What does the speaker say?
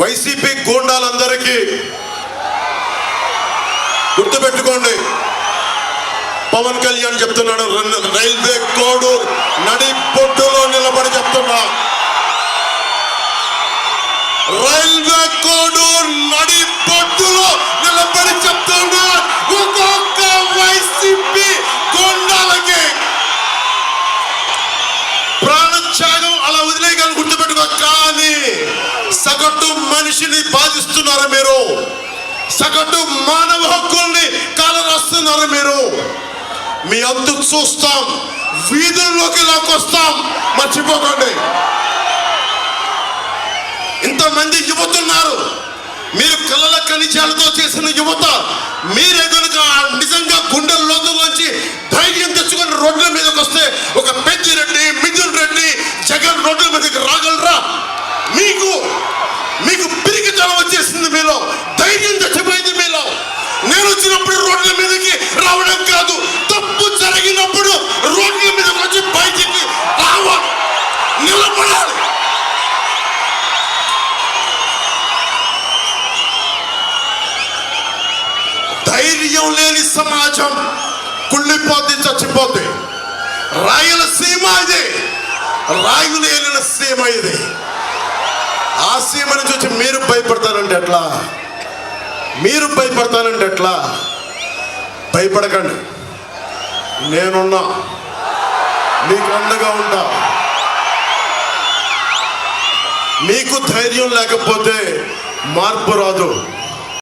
YCP గూండాలందరికీ గుర్తుపెట్టుకోండి. పవన్ కళ్యాణ్ చెప్తున్నాడు railway code నడి పొట్టులో నిలబడి చెప్తున్నా. రైల్వే కోడు నడి పొట్టులో నిలబడి చెప్తున్నా ఒక్కొక్క వైసీపీ గూండాలకి మనిషిని బాధిస్తున్నారు మీరు? సగటు మానవ హక్కుల్ని కాలరాస్తున్నారు మీరు? మీ అందుకు చూస్తాం వీధుల్లోకి లాక్కొస్తాం. మర్చిపోకండి. ఇంతమంది యువతున్నారు. మీరు కళ్ళల ఖనిజాలతో చేసిన యువత మీరే కనుక నిజంగా గుండెల లోతుల్లోంచి ధైర్యం తెచ్చుకొని రోడ్ల మీదకి వస్తే ఒక రెడ్డి మిథున్ రెడ్డి జగన్ రోడ్ల మీదకి రాగలరా? మీకు మీలో ధైర్యం చచ్చిపోయింది మీలో. నేను వచ్చినప్పుడు రోడ్ల మీదకి రావడం కాదు తప్పు జరిగినప్పుడు రోడ్ల మీదకి వచ్చి బయటికి రావ నిలబడాలి. ధైర్యం లేని సమాజం కుళ్ళిపోతే చచ్చిపోతే రాయలసీమ ఇది. రాయులు ఏలిన సీమ ఇది. ఆ సీమ నుంచి వచ్చి మీరు భయపడతారు. ఎట్లా? మీరు భయపడతానంటే ఎట్లా? భయపడకండి. నేనున్నా. మీకు అండగా ఉంటా. మీకు ధైర్యం లేకపోతే మార్పు రాదు.